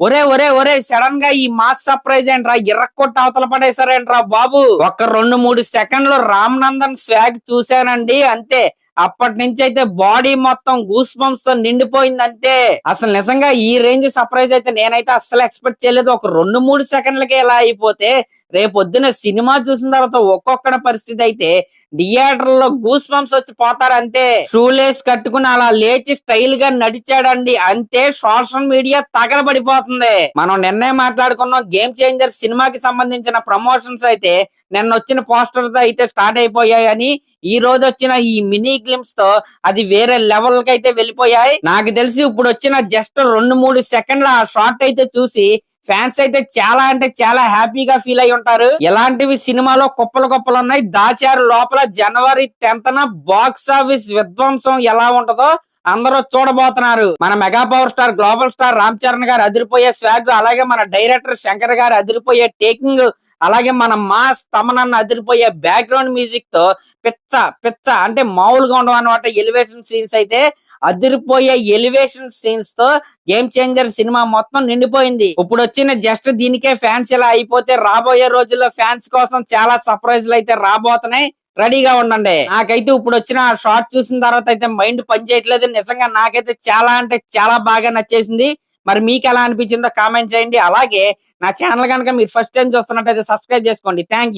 ఒరే ఒరే ఒరే సడన్గా ఈ మాస్ సర్ప్రైజ్ ఏంట్రా? ఇరక్కొట్టి అవతల పడేశారేంట్రా బాబు? ఒక రెండు మూడు సెకండ్లు రామ్ నందన్ స్వాగ్ చూశానండి అంతే. అప్పటి నుంచి అయితే బాడీ మొత్తం గూస్ బంప్స్తో నిండిపోయింది అంతే అసలు నిజంగా ఈ రేంజ్ సర్ప్రైజ్ అయితే నేనైతే అస్సలు ఎక్స్పెక్ట్ చేయలేదు. ఒక రెండు మూడు సెకండ్లకే ఇలా అయిపోతే రేపొద్దున సినిమా చూసిన తర్వాత ఒక్కొక్కడ పరిస్థితి అయితే థియేటర్లో గూస్ బంప్స్ వచ్చి పోతారు అంతే షూలేస్ కట్టుకుని అలా లేచి స్టైల్గా నడిచాడండి. అంతే సోషల్ మీడియా తగలబడిపోతుంది. మనం నిన్నే మాట్లాడుకున్నాం గేమ్ చేంజర్ సినిమాకి సంబంధించిన ప్రమోషన్స్ అయితే నిన్న వచ్చిన పోస్టర్తో అయితే స్టార్ట్ అయిపోయాయని ఈ రోజు వచ్చిన ఈ మినీ గ్లిమ్స్తో అది వేరే లెవెల్కి అయితే వెళ్ళిపోయాయి. నాకు తెలిసి ఇప్పుడు వచ్చిన జస్ట్ రెండు మూడు సెకండ్ల ఆ షార్ట్ అయితే చూసి ఫ్యాన్స్ అయితే చాలా అంటే చాలా హ్యాపీగా ఫీల్ అయి ఉంటారు. ఇలాంటివి సినిమాలో కుప్పలు కుప్పలు ఉన్నాయి దాచారు లోపల జనవరి టెన్త్ బాక్స్ ఆఫీస్ విధ్వంసం ఎలా ఉంటుందో అందరూ చూడబోతున్నారు. మన mega power star global star Ram Charan గారు అదిరిపోయే స్వాగ్ అలాగే మన డైరెక్టర్ శంకర్ గారు అదిరిపోయే టేకింగ్ అలాగే మన మాస్ తమనన్న అదిరిపోయే బ్యాక్గ్రౌండ్ మ్యూజిక్తో పిచ్చ పిచ్చ అంటే మామూలుగా ఉండవు అనమాట ఎలివేషన్ సీన్స్ అయితే అదిరిపోయే ఎలివేషన్ సీన్స్తో గేమ్ చేంజర్ సినిమా మొత్తం నిండిపోయింది. ఇప్పుడు వచ్చిన జస్ట్ దీనికే ఫ్యాన్స్ ఇలా అయిపోతే రాబోయే రోజుల్లో ఫ్యాన్స్ కోసం చాలా సర్ప్రైజ్లు అయితే రాబోతున్నాయి. రెడీగా ఉండండి. నాకైతే ఇప్పుడు వచ్చిన షార్ట్ చూసిన తర్వాత అయితే మైండ్ పని చేయట్లేదు. నిజంగా నాకైతే చాలా అంటే చాలా బాగా నచ్చేసింది. మరి మీకు ఎలా అనిపించిందో కామెంట్ చేయండి. అలాగే నా ఛానల్ కనుక మీరు ఫస్ట్ టైం చూస్తున్నట్టయితే సబ్స్క్రైబ్ చేసుకోండి. Thank you